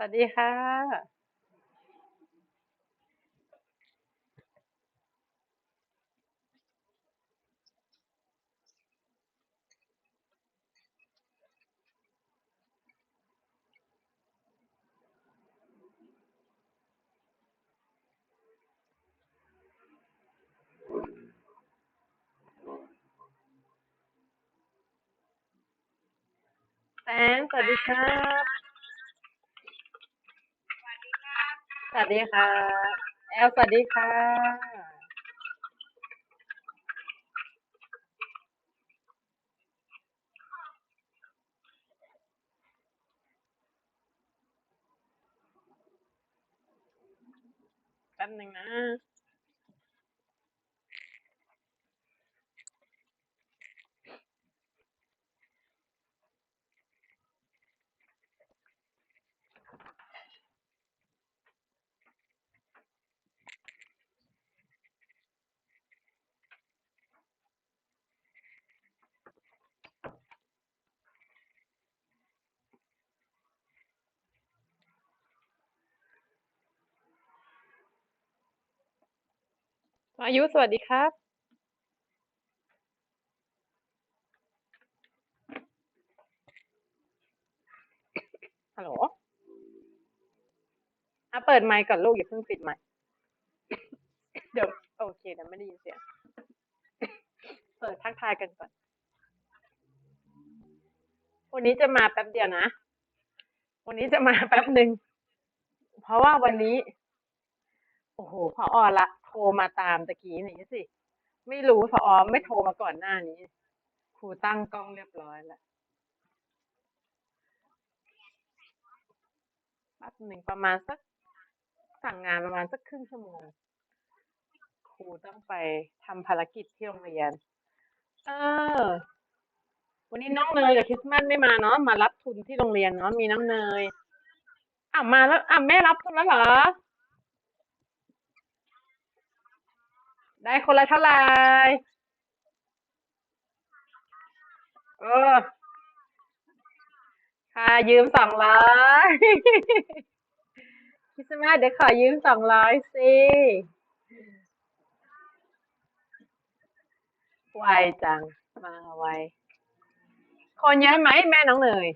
สวัสดีค่ะ แตงสวัสดีครับ ส วัสดีค่ะ แอลสวัสดีค่ะ แป๊บหนึ่งนะ อายุสวัสดีครับ ฮัลโหลอะเปิดไมค์ก่อนลูกอย่าเพิ่งปิดไมค์ เดี๋ยวโอเคเดี๋ยวไม่ได้ยินเสียง เปิดทักทายกันก่อน วันนี้จะมาแป๊บเดียวนะ วันนี้จะมาแป๊บหนึ่ง เพราะว่าวันนี้ โอ้โหพอออนละ รมาตามตะกี้นี่สิ ไม่รู้พออไม่โทรมาก่อนหน้านี้ ครูตั้งกล้องเรียบร้อยแล้วแป๊บหนึ่งประมาณสักสั่งงานประมาณสักครึ่งชั่วโมง ครูต้องไปทำภารกิจที่โรงเรียน เออ วันนี้น้องเนยกับคริสต์มาสไม่มาเนาะมารับทุนที่โรงเรียนเนาะมีน้องเนยอ้าวมาแล้วอ้าวแม่รับทุนแล้วเหรอ ได้คนละเท่าไหร่ เออ ค่ะยืมสองร้อยคิสมาเดี๋ยวขอยืมสองร้อยสิไวจัง มาไว คนเยอะไหมแม่น้องเนย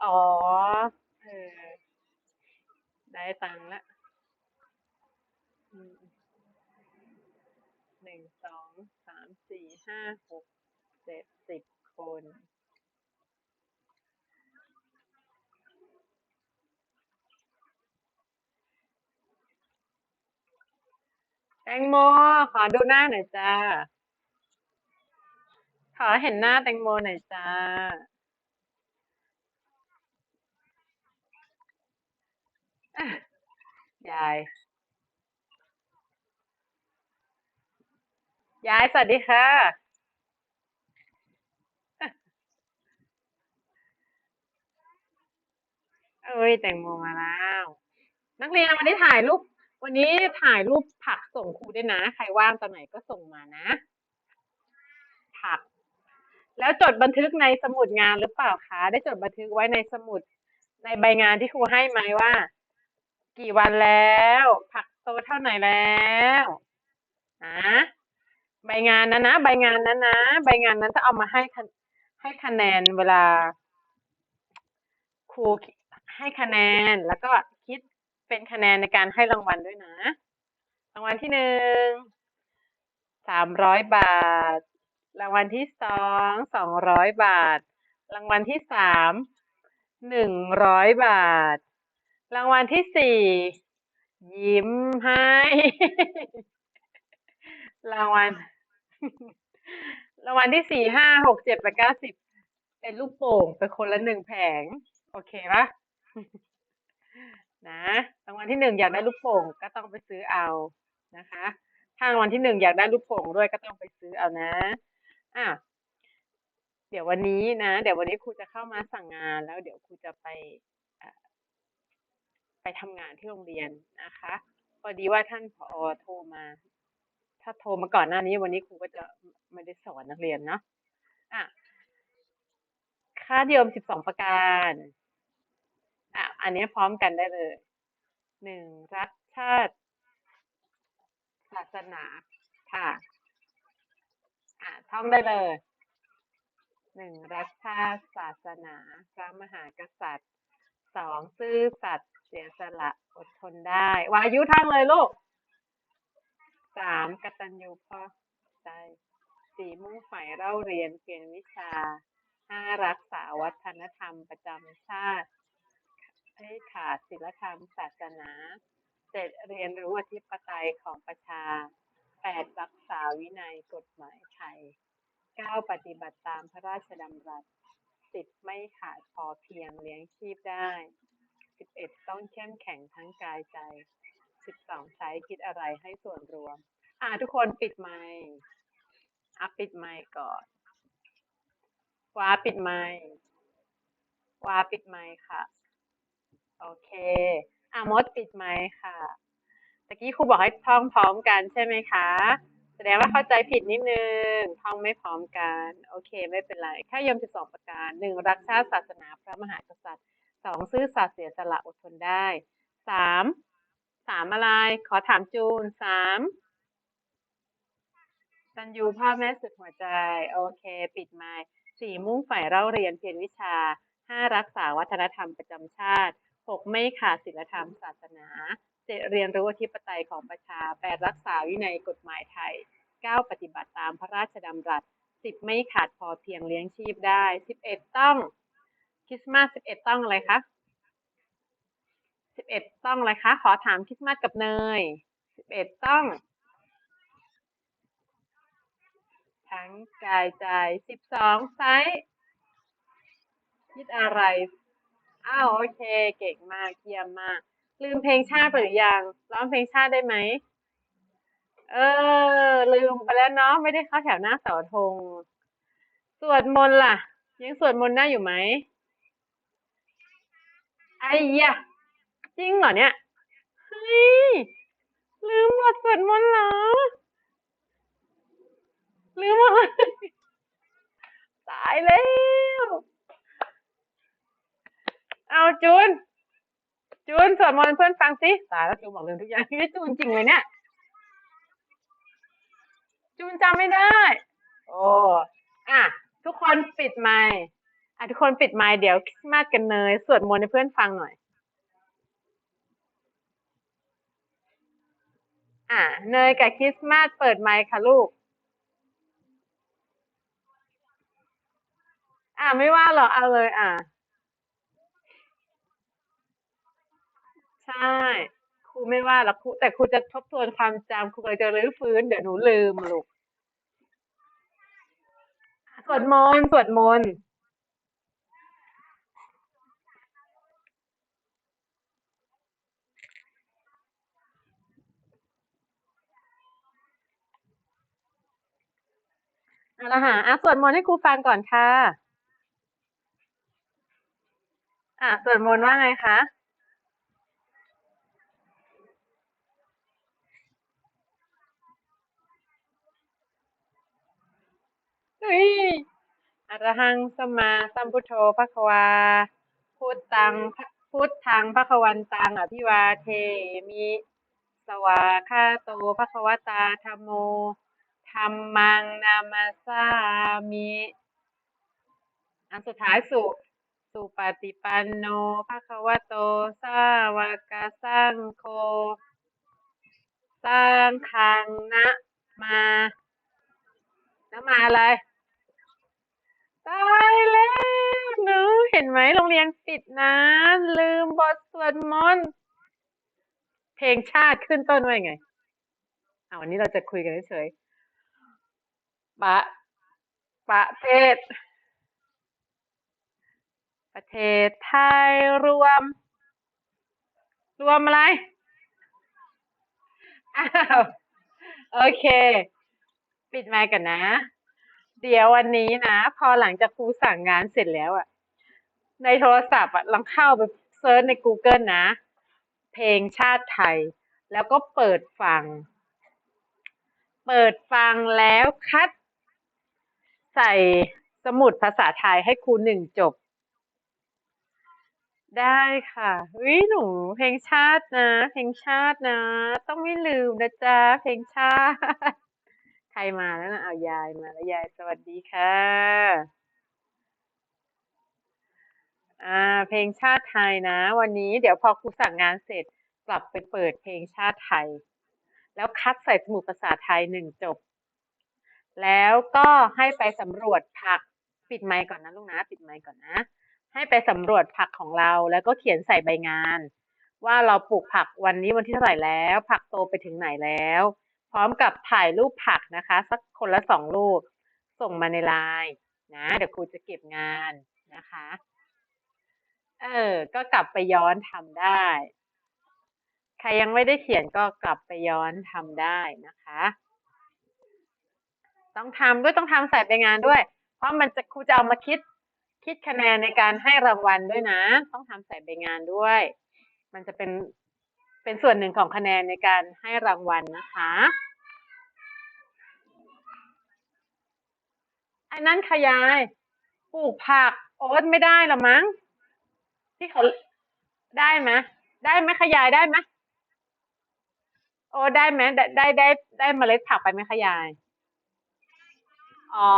อ๋อ เออ ได้ตังค์ละหนึ่งสองสามสี่ห้าหกเจ็ดสิบคน แตงโม ขอดูหน้าหน่อยจ้า ขอเห็นหน้าแตงโมหน่อยจ้า ยาย ยายสวัสดีค่ะ เอ้ยแตงโมมาแล้ว นักเรียนวันนี้ถ่ายรูป วันนี้ถ่ายรูปผักส่งครูด้วยนะ ใครว่างตอนไหนก็ส่งมานะ ผัก แล้วจดบันทึกในสมุดงานหรือเปล่าคะ ได้จดบันทึกไว้ในสมุดในใบงานที่ครูให้ไหมว่า กี่วันแล้ว ผักโตเท่าไหร่แล้วนะใบงานนะนะใบงานนั้นนะ ใบงานนั้นจะเอามาให้ให้คะแนนเวลา ครูให้คะแนนแล้วก็คิดเป็นคะแนนในการให้รางวัลด้วยนะ รางวัลที่หนึ่งสามร้อยบาท รางวัลที่สองสองร้อยบาท รางวัลที่สามหนึ่งร้อยบาท รางวัลที่สี่ ยิ้มให้ รางวัล รางวัลที่สี่ห้าหกเจ็ดแปดเก้าสิบเป็นลูกโป่งเป็นคนละหนึ่งแผง โอเคปะนะรางวัลที่หนึ่งอยากได้ลูกโป่งก็ต้องไปซื้อเอานะคะ ถ้ารางวัลที่หนึ่งอยากได้ลูกโป่งด้วยก็ต้องไปซื้อเอานะ อะเดี๋ยววันนี้นะ เดี๋ยววันนี้ครูจะเข้ามาสั่งงานแล้วเดี๋ยวครูจะไป ทำงานที่โรงเรียนนะคะพอดีว่าท่านผอโทรมา ถ้าโทรมาก่อนหน้านี้วันนี้ครูก็จะไม่ได้สอนนักเรียนเนาะอะค่านิยมสิบสองประการอะอันนี้พร้อมกันได้เลยหนึ่งรักชาติ ศาสนาค่ะอะท่องได้เลยหนึ่งรักชาติศาสนา พระมหากษัตริย์ สองซื่อสัตย์เสียสละอดทนได้ วายุท่องเลยลูกสามกตัญญูพ่อใจสี่มุ่งใฝ่เล่าเรียนเพียรวิชาห้ารักษาวัฒนธรรมประจำชาติให้ขาดศีลธรรมศาสนาเจ็ดเรียนรู้อธิปไตยของประชาแปดรักษาวินัยกฎหมายไทยเก้าปฏิบัติตามพระราชดำรัส สิบไม่ขาดพอเพียงเลี้ยงชีพได้สิบเอ็ดต้องเข้มแข็งทั้งกายใจสิบสองใช้คิดอะไรให้ส่วนรวม อ่าทุกคนปิดไมค์อะปิดไมค์ก่อนว้าปิดไมค์ว้าปิดไมค์ค่ะ โอเค อะมดปิดไมค์ค่ะตะกี้ครูบอกให้ท่องพร้อมกันใช่ไหมคะ แสดงว่าเข้าใจผิดนิดนึงท่องไม่พร้อมกัน โอเค ไม่เป็นไรแค่ยมสิบสองประการหนึ่งรักชาติศาสนาพระมหากษัตริย์สองซื่อสัตย์เสียสละอดทนได้สามสามอะไร ขอถามจูนสามตันยูพ่อแม่สุดหัวใจ โอเค ปิดไมค์สี่มุ่งฝ่ายเล่าเรียนเพียรวิชาห้ารักษาวัฒนธรรมประจำชาติหกไม่ขาดศีลธรรมศาสนา เจ็ดเรียนรู้อธิปไตยของประชา แปดรักษาวินัยกฎหมายไทยเก้าปฏิบัติตามพระราชดำรัสสิบไม่ขาดพอเพียงเลี้ยงชีพได้สิบเอ็ดต้องคริสต์มาสสิบเอ็ดต้องอะไรคะสิบเอ็ดต้องอะไรคะ ขอถามคริสต์มาสกับเนยสิบเอ็ดต้อง ทั้งกายใจสิบสองไซส์คิดอะไรอ้าวโอเค เก่งมากเยี่ยมมาก ลืมเพลงชาติไปหรือยังร้องเพลงชาติได้ไหมเออ ลืมไปแล้วเนาะไม่ได้เข้าแถวหน้าเสาธงสวดมนต์ล่ะ ยังสวดมนต์ได้อยู่ไหมไอ้ยะจริงเหรอเนี่ยเฮ้ยลืมบทสวดมนต์เหรอลืมหมดตายแล้ว เอาจูน จูนสวดมนต์เพื่อนฟังสิตายแล้วจูนบอกลืมทุกอย่างนี่จูนจริงเลยเนี่ย จูนจำไม่ได้ โอ้อะทุกคนปิดไมค์อะทุกคนปิดไมค์เดี๋ยวคริสต์มาสกันเนยสวดมนต์ให้เพื่อนฟังหน่อย อะเนยกับคริสต์มาสเปิดไมค์ค่ะลูก อะไม่ว่าหรอกเอาเลย อะ ใช่ ครูไม่ว่าหรอกครูแต่ครูจะทบทวนความจำครูเลยจะรื้อฟื้นเดี๋ยวหนูลืมลูกสวดมนต์สวดมนต์เอาละค่ะอะสวดมนต์ให้ครูฟังก่อนค่ะ อะสวดมนต์ว่าไงคะ ฮ้ยอะรหังสมมาสัมพุทโธภควา พุทธังพุทธังภควันตังอภิวาเทมิ สวาคาโตภควตาธรรมโมธรรมังนามาสามิ อันสุดท้ายสุสุปฏิปันโนภควโต สาวกสังโฆสังฆังนะมานะมาอะไร ตายแล้วหนูเห็นไหมโรงเรียนปิดนะ ลืมบทสวดมนต์เพลงชาติขึ้นต้นไว้ไงอ่าวันนี้เราจะคุยกันเฉยๆปะประเทศ ประเทศไทยรวม รวมอะไรอ้าวโอเค ปิดไมค์กันนะ เดี๋ยววันนี้นะ พอหลังจากครูสั่งงานเสร็จแล้วอะในโทรศัพท์อะลองเข้าไปเซิร์ชใน Google นะ เพลงชาติไทย แล้วก็เปิดฟัง เปิดฟังแล้วคัด ใส่สมุดภาษาไทยให้ครูหนึ่งจบ ได้ค่ะวิหนูเพลงชาตินะ เพลงชาตินะ ต้องไม่ลืมนะจ๊ะ เพลงชาติ รมาแล้วนะเอายายมาแล้วยายสวัสดีค่ะอ่าเพลงชาติไทยนะ วันนี้เดี๋ยวพอครูสั่งงานเสร็จกลับไปเปิดเพลงชาติไทย แล้วคัดใส่สมุดภาษาไทยหนึ่งจบ แล้วก็ให้ไปสำรวจผักปิดไมค์ก่อนนะลูกนะปิดไมค์ก่อนนะ ให้ไปสำรวจผักของเราแล้วก็เขียนใส่ใบงาน ว่าเราปลูกผักวันนี้วันที่เท่าไหร่แล้ว ผักโตไปถึงไหนแล้ว พร้อมกับถ่ายรูปผักนะคะ สักคนละสองรูป ส่งมาในไลน์นะเดี๋ยวครูจะเก็บงานนะคะ เออ ก็กลับไปย้อนทำได้ ใครยังไม่ได้เขียนก็กลับไปย้อนทำได้นะคะ ต้องทำด้วยต้องทำใส่ใบงานด้วย เพราะมันจะครูจะเอามาคิดคิดคะแนนในการให้รางวัลด้วยนะ ต้องทำใส่ใบงานด้วย มันจะเป็น เป็นส่วนหนึ่งของคะแนนในการให้รางวัลนะคะอ้นั่นขยายปลูกผักโอ๊ตไม่ได้หรอมั้ง ที่เขาได้ไหมได้ไหมขยายได้ไหมโอ้ได้ไหมได้ได้ได้ได้เมล็ดผักไปไหมขยาย อ๋อ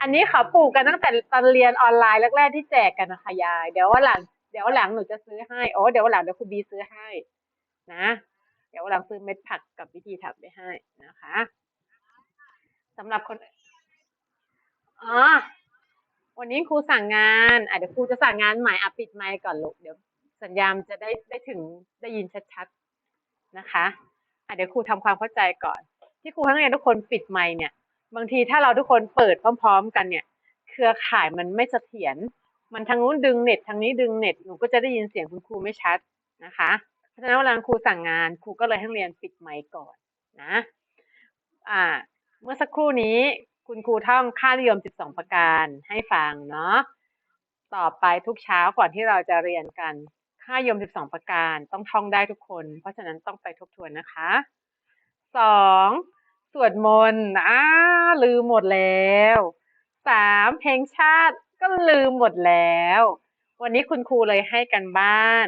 อันนี้เขาปลูกกันตั้งแต่ตอนเรียนออนไลน์แรกๆที่แจกกันนะคะยาย เดี๋ยววันหลัง เดี๋ยววันหลังหนูจะซื้อให้ โอ้เดี๋ยววันหลังเดี๋ยวครูบีซื้อให้ นะ เดี๋ยววันหลังซื้อเม็ดผักกับวิธีทำไปให้นะคะสำหรับคนอ๋อวันนี้ครูสั่งงานอะเดี๋ยวครูจะสั่งงานใหม่อะปิดไมค์ก่อนลูกเดี๋ยวสัญญาณจะได้ได้ถึงได้ยินชัดๆนะคะอะเดี๋ยวครูทำความเข้าใจก่อน ที่ครูให้งเรียนทุกคนปิดไมค์เนี่ย บางทีถ้าเราทุกคนเปิดพร้อม ๆ กันเนี่ย เครือข่ายมันไม่เสถียรมันทางนู้นดึงเน็ตทางนี้ดึงเน็ตหนูก็จะได้ยินเสียงคุณครูไม่ชัดนะคะ ราะฉะนั้นเวลาครูสั่งงานครูก็เลยให้นักเรียนปิดไมค์ก่อนนะอ่าเมื่อสักครู่นี้คุณครูท่องค่านิยม 12 ประการให้ฟังเนาะต่อไปทุกเช้าก่อนที่เราจะเรียนกันค่านิยม 12 ประการต้องท่องได้ทุกคน เพราะฉะนั้นต้องไปทบทวนนะคะสองสวดมนต์อ้าลืมหมดแล้วสามเพลงชาติก็ลืมหมดแล้ว วันนี้คุณครูเลยให้กันบ้าน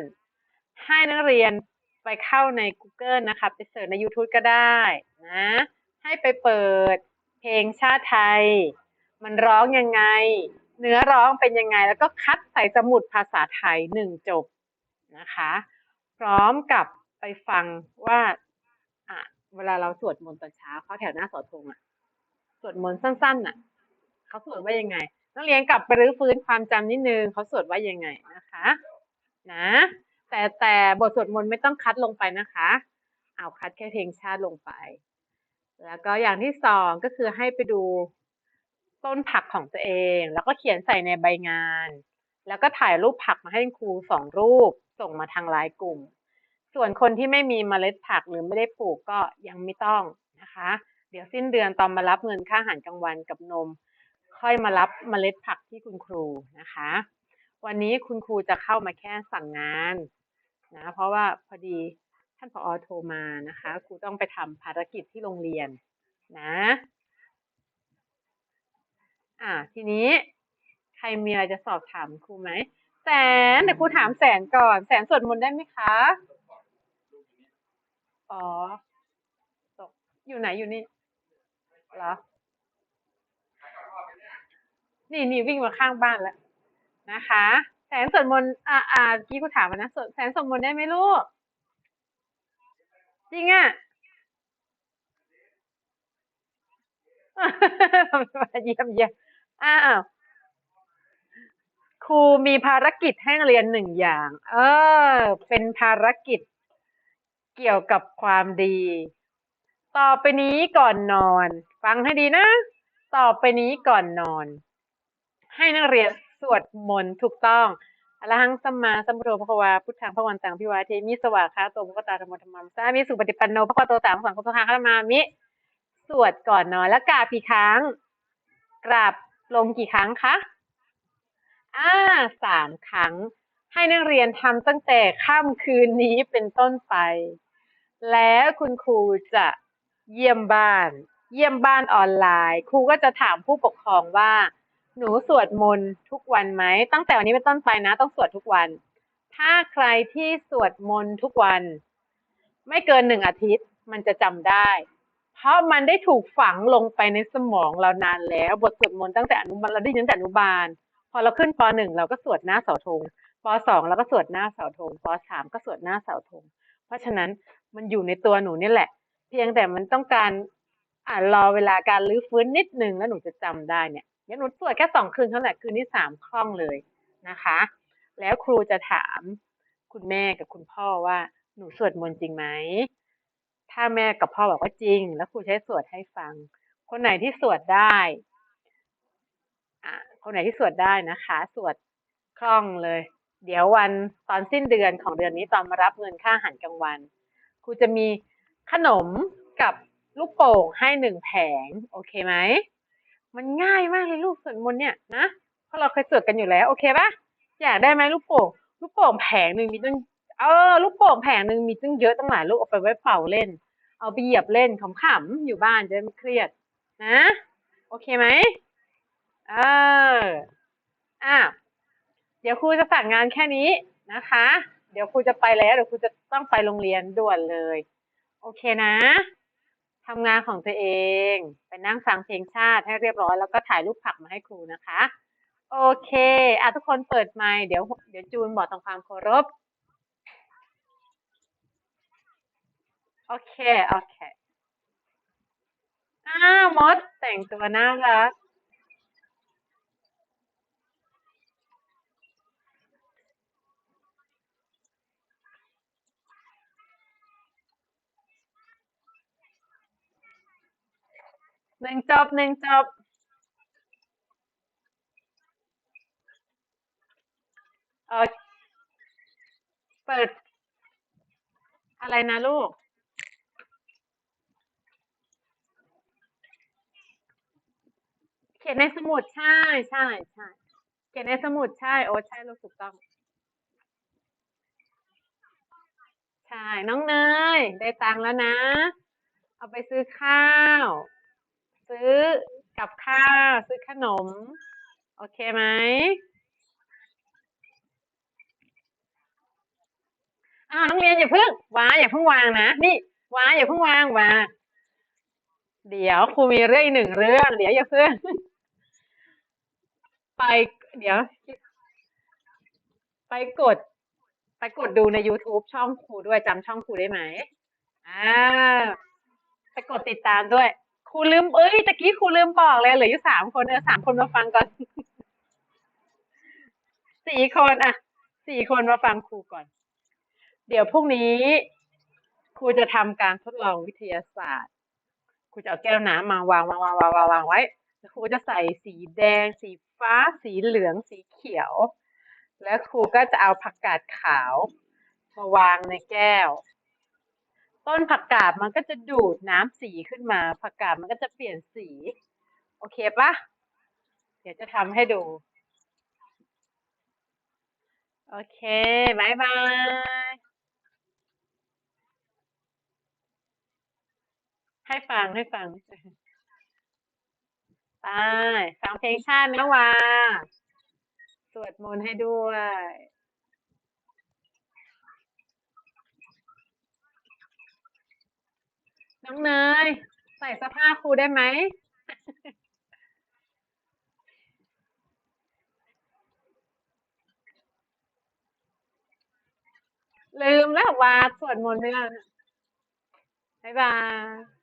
ให้นักเรียนไปเข้าใน Google นะคะ ไปเสิร์ชใน YouTube ก็ได้นะ ให้ไปเปิดเพลงชาติไทย มันร้องยังไง เนื้อร้องเป็นยังไง แล้วก็คัดใส่สมุดภาษาไทยหนึ่งจบนะคะ พร้อมกับไปฟังว่าอะเวลาเราสวดมนต์ตอนเช้าเขาแถวหน้าสอธงอะ สวดมนต์สั้นๆน่ะเขาสวดว่ายังไงนักเรียนกลับไปรื้อฟื้นความจำนิดนึงเขาสวดว่ายังไงนะคะ นะ แต่แต่บทสวดมนต์ไม่ต้องคัดลงไปนะคะ เอาคัดแค่เพลงชาติลงไป แล้วก็อย่างที่สองก็คือให้ไปดูต้นผักของตัวเอง แล้วก็เขียนใส่ในใบงาน แล้วก็ถ่ายรูปผักมาให้ครูสองรูป ส่งมาทางไลน์กลุ่ม ส่วนคนที่ไม่มีเมล็ดผักหรือไม่ได้ปลูกก็ยังไม่ต้องนะคะ เดี๋ยวสิ้นเดือนตอนมารับเงินค่าอาหารกลางวันกับนม ค่อยมารับเมล็ดผักที่คุณครูนะคะ วันนี้คุณครูจะเข้ามาแค่สั่งงาน นะเพราะว่าพอดีท่านผออโทรมานะคะครูต้องไปทำภารกิจที่โรงเรียนนะอ่าทีนี้ใครมีอะไรจะสอบถามครูไหมแสนเดี๋ยวครูถามแสนก่อน แสนสวดมนต์ได้ไหมคะอ๋อตกอยู่ไหนอยู่นี่เหรอนี่นี่วิ่งมาข้างบ้านแล้วนะคะ แสนสวดมนต์อ่าอ่ากี้ครูถามมานะสวดแสนสวดมนต์ได้ไหมลูก จริงอะเยี่ยมเยี่ยมอ้าวครูมีภารกิจให้เรียนหนึ่งอย่าง เออ เป็นภารกิจเกี่ยวกับความดี ต่อไปนี้ก่อนนอน ฟังให้ดีนะ ต่อไปนี้ก่อนนอน ให้นักเรียน สวดมนต์ถูกต้องอรหังสัมมาสัมพุทโธพระควาพุทธังพระวันตังพิวาเทมิสวากขาโตภะคะตาธรรมธรรมัมสามิสุปฏิปันโนพระควาโตสามสังฆสังฆามามิ สวดก่อนนอนแล้วกราบกี่ครั้ง กราบลงกี่ครั้งคะอ่าสามครั้ง ให้นักเรียนทำตั้งแต่ค่ำคืนนี้เป็นต้นไป แล้วคุณครูจะเยี่ยมบ้าน เยี่ยมบ้านออนไลน์ ครูก็จะถามผู้ปกครองว่า หนูสวดมนต์ทุกวันไหม ตั้งแต่วันนี้เป็นต้นไปนะ ต้องสวดทุกวัน ถ้าใครที่สวดมนต์ทุกวัน ไม่เกินหนึ่งอาทิตย์มันจะจำได้ เพราะมันได้ถูกฝังลงไปในสมองเรานานแล้ว บทสวดมนต์ตั้งแต่อนุบาลเราได้ยินตั้งแต่อนุบาล พอเราขึ้นปหนึ่งเราก็สวดหน้าเสาธงปสองเราก็สวดหน้าเสาธงปสามก็สวดหน้าเสาธง เพราะฉะนั้นมันอยู่ในตัวหนูนี่แหละ เพียงแต่มันต้องการอ่ารอเวลาการรื้อฟื้นนิดนึงแล้วหนูจะจำได้เนี่ย เดี๋ยหนูสวดแค่สองคืนเท่านั้นคืนที่สามคล่องเลยนะคะ แล้วครูจะถามคุณแม่กับคุณพ่อว่าหนูสวดมนต์จริงไหม ถ้าแม่กับพ่อบอกว่าจริง แล้วครูใช้สวดให้ฟัง คนไหนที่สวดได้อ่าคนไหนที่สวดได้นะคะ สวดคล่องเลย เดี๋ยววันตอนสิ้นเดือนของเดือนนี้ตอนมารับเงินค่าอาหารกลางวันครูจะมีขนมกับลูกโป่งให้หนึ่งแผง โอเคไหม มันง่ายมากเลยลูกสวดมนต์เนี่ยนะเพราะเราเคยสวดกันอยู่แล้ว โอเคปะอยากได้ไหมลูกโป่งลูกโป่งแผงหนึ่งมีตั้งเออลูกโป่งแผงหนึ่งมีตั้งเยอะตั้งหลายลูกเอาไปไว้เป่าเล่น เอาไปเหยียบเล่นขำๆอยู่บ้านจะไม่เครียด นะ โอเคไหมเอออะเดี๋ยวครูจะฝากงานแค่นี้นะคะ เดี๋ยวครูจะไปแล้วเดี๋ยวครูจะต้องไปโรงเรียนด่วนเลย โอเคนะ ทำงานของตัวเอง ไปนั่งฟังเพลงชาติให้เรียบร้อยแล้วก็ถ่ายรูปผักมาให้ครูนะคะ โอเคอะทุกคนเปิดไมค์เดี๋ยวเดี๋ยวจูนบอกตรงความเคารพโอเค โอเค อ้าวมดแต่งตัวน่ารัก หนึ่งจบหนึ่งจบเออเปิด อะไรนะลูก เขียนในสมุดใช่ใช่ใช่เขียนในสมุดใช่ โอ้ใช่ลูกถูกต้อง ใช่ น้องเนยได้ตังค์แล้วนะ เอาไปซื้อข้าว ซื้อกับข้าวซื้อขนม โอเคไหมอ้าวน้องเรียนอย่าเพิ่งว้าอย่าเพิ่งวางนะนี่ว้าอย่าเพิ่งวางว้าเดี๋ยวครูมีเรื่องหนึ่งเรื่อง เดี๋ยวอย่าเพิ่งไป เดี๋ยว ไปกด ไปกดดูใน YouTube ช่องครูด้วยจำช่องครูได้ไหมอ่าไปกดติดตามด้วย ครูลืม เอ้ยตะกี้ครูลืมบอกเลยเหลืออยู่สามคนเออสามคนมาฟังก่อนสี่คนอะสี่คนมาฟังครูก่อน เดี๋ยวพรุ่งนี้ครูจะทำการทดลองวิทยาศาสตร์ครูจะเอาแก้วน้ำมาวางวางวางวางวางวางไว้แล้วครูจะใส่สีแดง สีฟ้า สีเหลือง สีเขียว แล้วครูก็จะเอาผักกาดขาวมาวางในแก้ว ต้นผักกาดมันก็จะดูดน้ำสีขึ้นมา ผักกาดมันก็จะเปลี่ยนสี โอเคปะเดี๋ยวจะทำให้ดู โอเคบายบายให้ฟังให้ฟังไปฟังเพลงชาตินะวาสวดมนต์ให้ด้วย น้องเนยใส่เสื้อผ้าครูได้ไหมลืมแล้ววาสวดมนต์ไม่ได้นะบ๊ายบาย